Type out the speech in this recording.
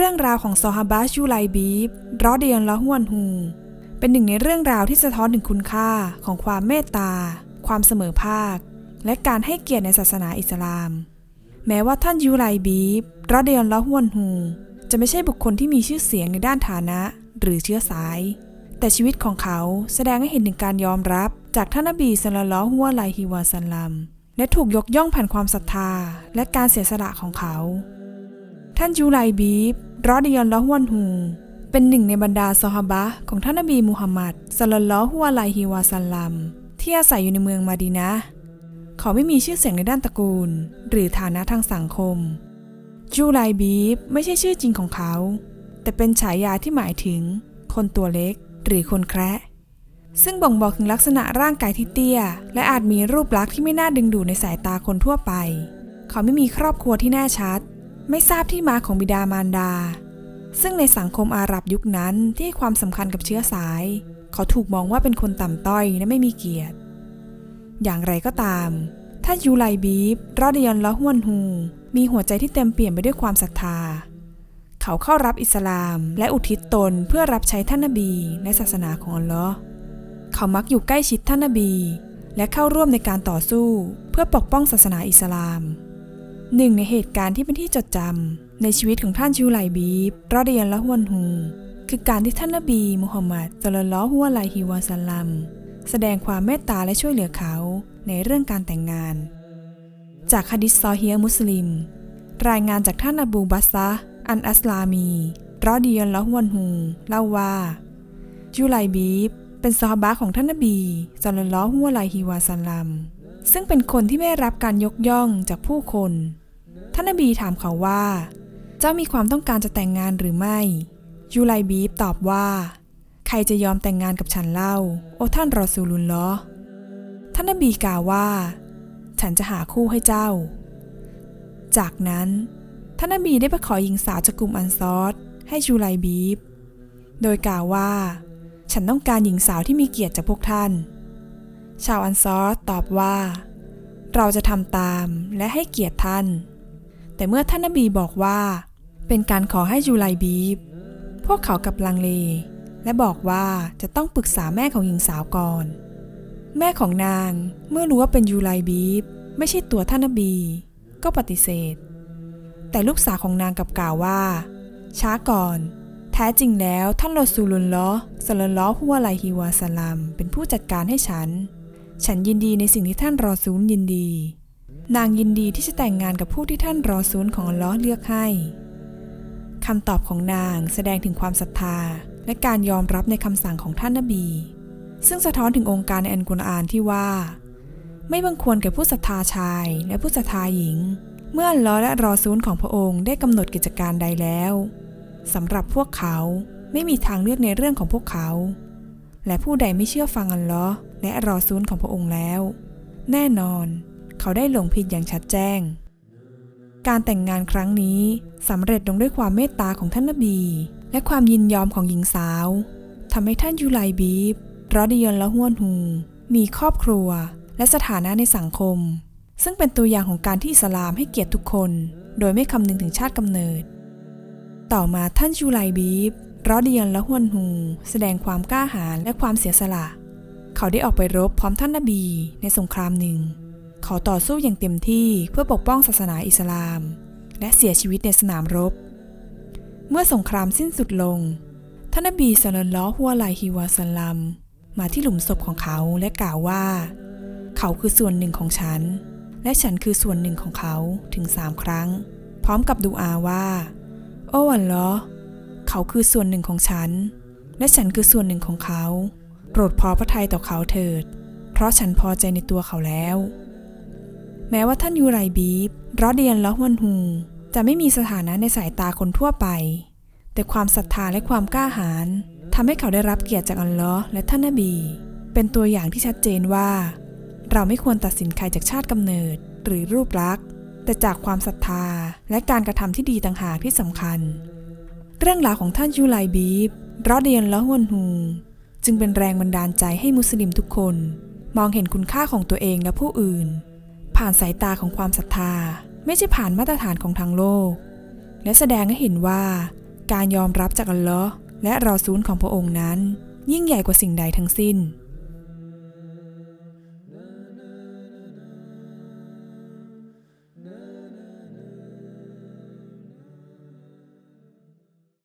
เรื่องราวของซอฮาบะชูไลบีบรอเดียนละฮวนฮู เป็นหนึ่งในเรื่องราวที่สะท้อนถึงคุณค่าของความเมตตา ความเสมอภาค และการให้เกียรติในศาสนาอิสลาม แม้ว่าท่านยูไลบีบรอเดียนละฮวนฮู จะไม่ใช่บุคคลที่มีชื่อเสียงในด้านฐานะ หรือเชื้อสาย แต่ชีวิตของเขาแสดงให้เห็นถึงการยอมรับ จากท่านนบีสัลลัลลอฮุอะลัยฮิวะสัลลัมและถูกยกย่องผ่านความศรัทธาและการเสียสละของเขา ท่านยูไลบีบ รอดิยอนละฮวนฮูเป็นหนึ่งในบรรดาซอฮาบะของท่านนบีมูฮัมมัดสลลลอฮุอะลัยฮิวะสัลลัมที่อาศัยอยู่ในเมืองมาดีนะ เขาไม่มีชื่อเสียงในด้านตระกูล หรือฐานะทางสังคม จูไลบีบไม่ใช่ชื่อจริงของเขา แต่เป็นฉายาที่หมายถึง คนตัวเล็ก หรือคนแคระซึ่งบ่งบอกถึงลักษณะร่างกายที่เตี้ย และอาจมีรูปลักษณ์ที่ไม่น่าดึงดูดในสายตาคนทั่วไป เขาไม่มีครอบครัวที่แน่ชัด ไม่ทราบที่มาของบิดามารดา ซึ่งในสังคมอาหรับยุคนั้นที่ให้ความสำคัญกับเชื้อสาย เขาถูกมองว่าเป็นคนต่ำต้อยและไม่มีเกียรติ อย่างไรก็ตาม ถ้ายูไลบีบรอดยอนละฮวนฮู มีหัวใจที่เต็มเปี่ยมไปด้วยความศรัทธา เขาเข้ารับอิสลามและอุทิศตนเพื่อรับใช้ท่านนบีในศาสนาของอัลลอฮ์เขามักอยู่ใกล้ชิดท่านนบี และเข้าร่วมในการต่อสู้เพื่อปกป้องศาสนาอิสลาม หนึ่งในเหตุการณ์ที่เป็นที่จดจำในชีวิตของท่านชูไลบีบรอดยันละฮวนฮู คือการที่ท่านนบีมุฮัมมัดสลลัลลอฮุอะลัยฮิวะสัลลัมแสดงความเมตตาและช่วยเหลือเขาในเรื่องการแต่งงาน จากฮะดิษซอเฮียมุสลิม รายงานจากท่านอบูบัสซะอันอัสลามีรอดิยันละฮวนฮูเล่าว่ายูไลบีบเป็นซอฮาบะของท่านนบีสัลลัลลอฮุอะลัยฮิวะสัลลัม ซึ่งเป็นคนที่ไม่รับการยกย่องจากผู้คน ท่านนบีถามเขาว่า เจ้ามีความต้องการจะแต่งงานหรือไม่ ยูไลบีบตอบว่า ใครจะยอมแต่งงานกับฉันเล่า โอ้ท่านรอซูลุลลอท่านนบีกล่าวว่า ฉันจะหาคู่ให้เจ้า จากนั้นท่านนบีได้ไปขอหญิงสาวจากกลุ่มอันซอรให้ยูไลบีบโดยกล่าวว่า ฉันต้องการหญิงสาวที่มีเกียรติจากพวกท่าน ชาวอันซอรตอบว่า เราจะทำตามและให้เกียรติท่าน แต่เมื่อท่านนบีบอกว่า เป็นการขอให้ยูไลบีบ พวกเขากับลังเล และบอกว่าจะต้องปรึกษาแม่ของหญิงสาวก่อน แม่ของนางเมื่อรู้ว่าเป็นยูไลบีบ ไม่ใช่ตัวท่านนบี ก็ปฏิเสธ แต่ลูกสาวของนางกลับกล่าวว่า ช้าก่อนแท้จริงแล้วท่านรอซูลุลลอฮ์สลลลลอฮุอะลัยฮิวะสัลลัมเป็นผู้จัดการให้ฉัน ฉันยินดีในสิ่งที่ท่านรอซูลยินดี นางยินดีที่จะแต่งงานกับผู้ที่ท่านรอซูลของอัลลอฮ์เลือกให้คำตอบของนางแสดงถึงความศรัทธา และการยอมรับในคำสั่งของท่านนบี ซึ่งสะท้อนถึงองค์การในอันกุรอานที่ว่า ไม่บังควรแก่ผู้ศรัทธาชายและผู้ศรัทธาหญิง เมื่ออัลลอฮ์และรอซูลของพระองค์ได้กำหนดกิจการใดแล้วสำหรับพวกเขาไม่มีทางเลือกในเรื่องของพวกเขา และผู้ใดไม่เชื่อฟังอัลลอฮ์ และรอซูลของพระองค์แล้ว แน่นอน เขาได้หลงผิดอย่างชัดแจ้ง การแต่งงานครั้งนี้สำเร็จลงด้วยความเมตตาของท่านนบี และความยินยอมของหญิงสาวทำให้ท่านยูไลบีบรอดิยอนละฮวนฮูมีครอบครัวและสถานะในสังคม ซึ่งเป็นตัวอย่างของการที่อิสลามให้เกียรติทุกคน โดยไม่คำนึงถึงชาติกำเนิด ต่อมาท่านยูไลบีบรอดิยันละฮวนฮูแสดงความกล้าหาญและความเสียสละ เขาได้ออกไปรบพร้อมท่านนบีในสงครามหนึ่ง เขาต่อสู้อย่างเต็มที่เพื่อปกป้องศาสนาอิสลาม และเสียชีวิตในสนามรบ เมื่อสงครามสิ้นสุดลง ท่านนบีสลลลอฮุอะลัยฮิวะสัลลัมมาที่หลุมศพของเขาและกล่าวว่า เขาคือส่วนหนึ่งของฉัน และฉันคือส่วนหนึ่งของเขาถึงสามครั้ง พร้อมกับดูอาว่า โอ้อัลลอเขาคือส่วนหนึ่งของฉัน และฉันคือส่วนหนึ่งของเขา โปรดพอพระทัยต่อเขาเถิด เพราะฉันพอใจในตัวเขาแล้ว แม้ว่าท่านยูไรบีบรอเดียนละฮวนฮูจะไม่มีสถานะในสายตาคนทั่วไป แต่ความศรัทธาและความกล้าหาญทำให้เขาได้รับเกียรติจากอัลลอฮ์และท่านนบี เป็นตัวอย่างที่ชัดเจนว่า เราไม่ควรตัดสินใครจากชาติกำเนิดหรือรูปลักษณ์ แต่จากความศรัทธาและการกระทำที่ดีต่างหากที่สำคัญ เรื่องราวของท่านยูไลบีบรอเดียนละฮวนฮู จึงเป็นแรงบันดาลใจให้มุสลิมทุกคน มองเห็นคุณค่าของตัวเองและผู้อื่น ผ่านสายตาของความศรัทธา ไม่ใช่ผ่านมาตรฐานของทางโลก และแสดงให้เห็นว่า การยอมรับจากอัลลอฮ์และรอซูลของพระองค์นั้น ยิ่งใหญ่กว่าสิ่งใดทั้งสิ้น